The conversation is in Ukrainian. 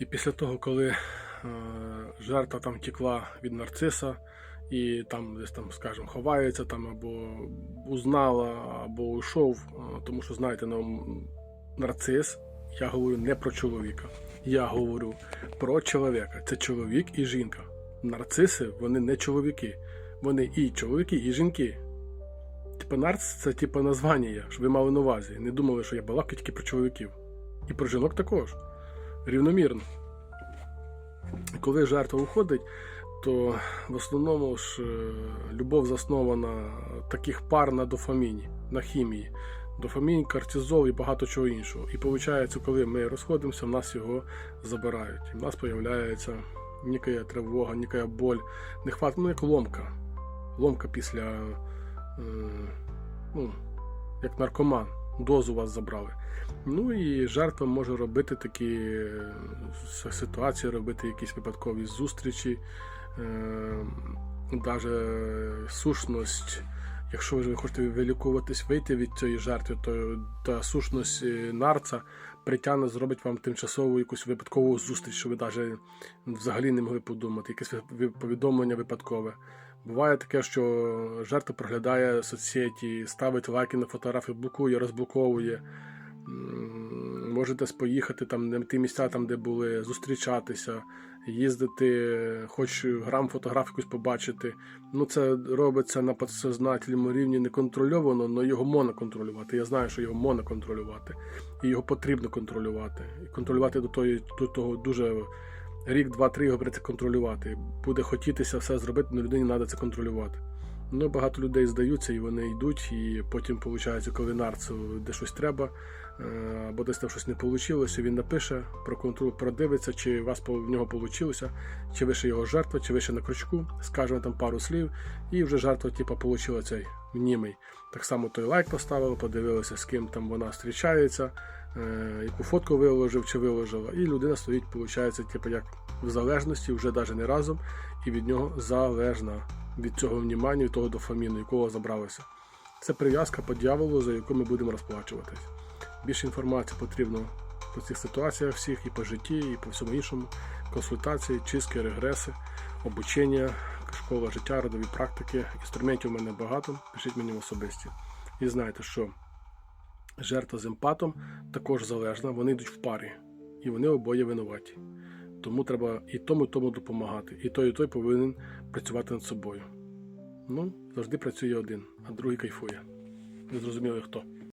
І після того, коли е, жертва там втекла від нарциса і там десь там, скажімо, ховається там або узнала, або уйшов, е, тому що знаєте, ну, нарцис, я говорю не про чоловіка. Я говорю про чоловіка. Це чоловік і жінка. Нарциси вони не чоловіки. Вони і чоловіки, і жінки. Типа нарц це типа названня, щоб ви мали на увазі. Не думали, що я балакаю тільки про чоловіків. І про жінок також. Рівномірно. Коли жертва уходить, то в основному ж е, любов заснована таких пар на дофаміні, на хімії. Дофамін, кортизол і багато чого іншого. І виходить, коли ми розходимося, в нас його забирають. І в нас з'являється ніка тривога, ніка боль, нехват, ну як ломка. Ломка після, е, ну, як наркоман, дозу вас забрали. Ну і жертва може робити такі ситуації, робити якісь випадкові зустрічі, навіть сушність. Якщо ви хочете вилікуватись, вийти від цієї жертви, то та сушність е, нарца притягне, зробить вам тимчасову якусь випадкову зустріч, що ви навіть взагалі не могли подумати, якесь повідомлення випадкове. Буває таке, що жертва проглядає соцсеті, ставить лайки на фотографії, блокує, розблоковує. Можете поїхати там на ті місця, там, де були, зустрічатися, їздити, хоч грам фотографію побачити. Ну, це робиться на підсознательному рівні неконтрольовано, але його можна контролювати. Я знаю, що його можна контролювати, і його потрібно контролювати. І контролювати до, тої, до того дуже рік, два-три його прийдеться контролювати. Буде хотітися все зробити, але людині треба це контролювати. Ну, багато людей здаються і вони йдуть, і потім, виходить, коли нарцу де щось треба, е, або десь там щось не вийшло, він напише, проконтролює, продивиться, чи у вас в нього вийшло, чи ви ще його жертва, чи ви ще на крючку, скаже там пару слів, і вже жертва, типу, отримала цей німий. Так само той лайк поставили, подивилися, з ким там вона зустрічається, яку фотку виложив чи виложила, і людина стоїть, виходить, типу, як в залежності, вже навіть не разом, і від нього залежна від цього внімання, від того дофаміну, якого забралося. Це прив'язка по дьяволу, за яку ми будемо розплачуватись. Більше інформації потрібно по цих ситуаціях всіх і по житті, і по всьому іншому. Консультації, чистки, регреси, обучення, школа життя, родові практики. Інструментів у мене багато. Пишіть мені в особисті. І знайте, що жертва з емпатом також залежна, вони йдуть в парі, і вони обоє винуваті. Тому треба і тому, і тому допомагати. І той, і той повинен працювати над собою. Ну, завжди працює один, а другий кайфує. Не зрозуміло хто.